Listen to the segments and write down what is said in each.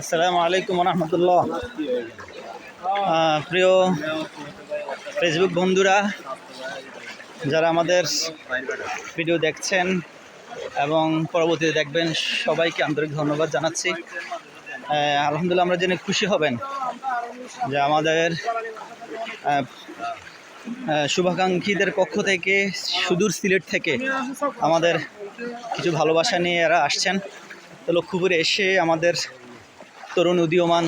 আসসালামু আলাইকুম রহমতুল্লাহ প্রিয় ফেসবুক বন্ধুরা, যারা আমাদের ভিডিও দেখছেন এবং পরবর্তীতে দেখবেন, সবাইকে আন্তরিক ধন্যবাদ জানাচ্ছি। আলহামদুলিল্লাহ আমরা জেনে খুশি হবেন যে আমাদের শুভাকাঙ্ক্ষীদের পক্ষ থেকে, সুদূর সিলেট থেকে আমাদের কিছু ভালোবাসা নিয়ে এরা আসছেন। তো লক্ষ্মীপুরে এসে আমাদের তরুণ উদীয়মান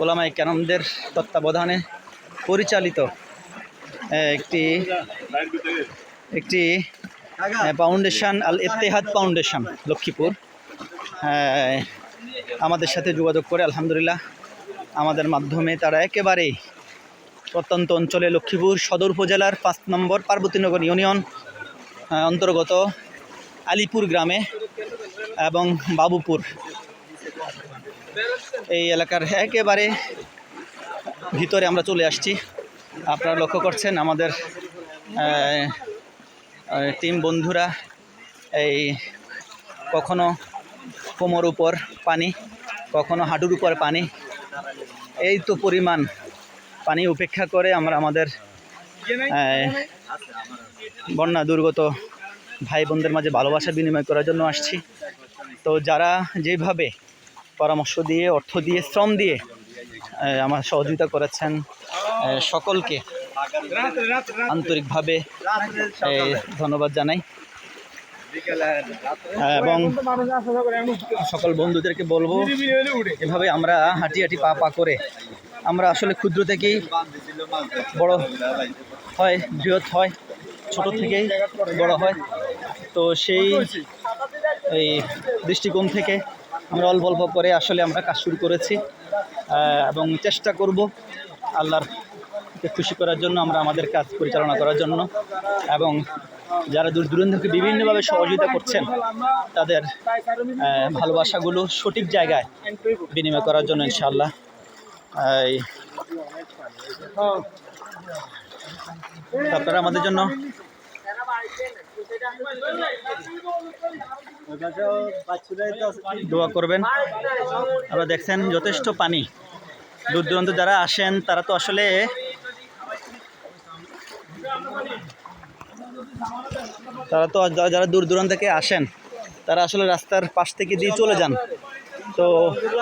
ওলামাই কেরামদের তত্ত্বাবধানে পরিচালিত একটি একটি ফাউন্ডেশন আল ইত্তেহাদ ফাউন্ডেশন লক্ষ্মীপুর। আমাদের সাথে যোগাযোগ করে আলহামদুলিল্লাহ আমাদের মাধ্যমে তারা একেবারেই প্রত্যন্ত অঞ্চলে লক্ষ্মীপুর সদর উপজেলার পাঁচ নম্বর পার্বতীনগর ইউনিয়ন অন্তর্গত। আলিপুর গ্রামে এবং বাবুপুর। এই এলাকার একেবারে ভিতরে আমরা চলে আসছি। আপনারা লক্ষ্য করছেন আমাদের টিম বন্ধুরা এই কখনো কোমর উপর পানি, কখনো হাঁটুর উপর পানি। এই তো পরিমাণ পানি উপেক্ষা করে আমরা আমাদের বন্যা দুর্গত ভাই বোনদের মাঝে ভালোবাসা বিনিময় করার জন্য আসছি। তো যারা যেভাবে পরামর্শ দিয়ে, অর্থ দিয়ে, শ্রম দিয়ে আমার সহযোগিতা করেছেন সকলকে আন্তরিকভাবে ধন্যবাদ জানাই। এবং সকল বন্ধুদেরকে বলব, এভাবে আমরা হাঁটি হাঁটি পা পা করে আমরা আসলে ক্ষুদ্র থেকেই বড় হয়, বৃহৎ হয়, ছোট থেকেই বড় হয়। তো সেই এই দৃষ্টিকোণ থেকে আমরা অল্প অল্প করে আসলে আমরা কাজ শুরু করেছি এবং চেষ্টা করব আল্লাহর খুশি করার জন্য আমরা আমাদের কাজ পরিচালনা করার জন্য, এবং যারা দূর দূরান্ত থেকে বিভিন্নভাবে সহযোগিতা করছেন, তাদের ভালোবাসাগুলো সঠিক জায়গায় বিনিময় করার জন্য ইনশাআল্লাহ, এই আপনারা আমাদের জন্য দোয়া করবেন। আপনারা দেখছেন যথেষ্ট পানি। দূর দূরান্ত যারা আসেন, তারা তো আসলে তারা তো যারা যারা দূর দূরান্ত থেকে আসেন, তারা আসলে রাস্তার পাশ থেকে দিয়ে চলে যান। তো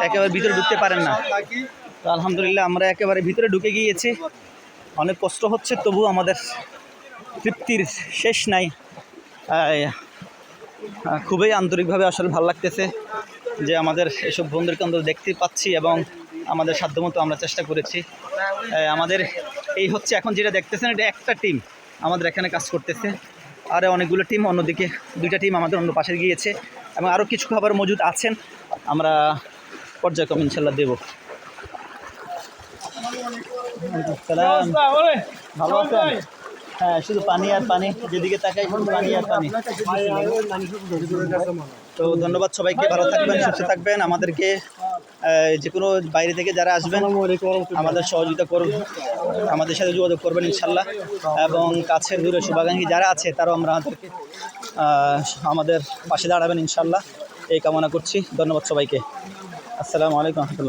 একেবারে ভিতরে ঢুকতে পারেন না। তো আলহামদুলিল্লাহ আমরা একেবারে ভিতরে ঢুকে গিয়েছি। অনেক কষ্ট হচ্ছে তবু আমাদের তৃপ্তির শেষ নাই। খুবই আন্তরিকভাবে আসলে ভালো লাগতেছে যে আমাদের এসব বন্ধুদেরকে আমরা দেখতে পাচ্ছি এবং আমাদের সাধ্যমতো আমরা চেষ্টা করেছি। আমাদের এই হচ্ছে এখন যেটা দেখতেছেন, এটা একটা টিম আমাদের এখানে কাজ করতেছে। আর অনেকগুলো টিম, অন্যদিকে দুইটা টিম আমাদের অন্য পাশে গিয়েছে এবং আরও কিছু খাবার মজুদ আছেন, আমরা পর্যায়ক্রম ইনশাল্লাহ দেব। ভালো আছেন? হ্যাঁ শুধু পানি আর পানি, যেদিকে তাকাই শুধু পানি আর পানি। তো ধন্যবাদ সবাইকে, ভালো থাকবেন, সুস্থ থাকবেন। আমাদেরকে যে কোনো বাইরে থেকে যারা আসবেন, আমাদের সহযোগিতা করুন। আমাদের সাথে যোগাযোগ করবেন, ইনশাল্লাহ। এবং কাছের দূরে শুভাকাঙ্ক্ষী যারা আছে, তারাও আমরা আমাদেরকে আমাদের পাশে দাঁড়াবেন, ইনশাল্লাহ। এই কামনা করছি। ধন্যবাদ সবাইকে। আসসালামু আলাইকুম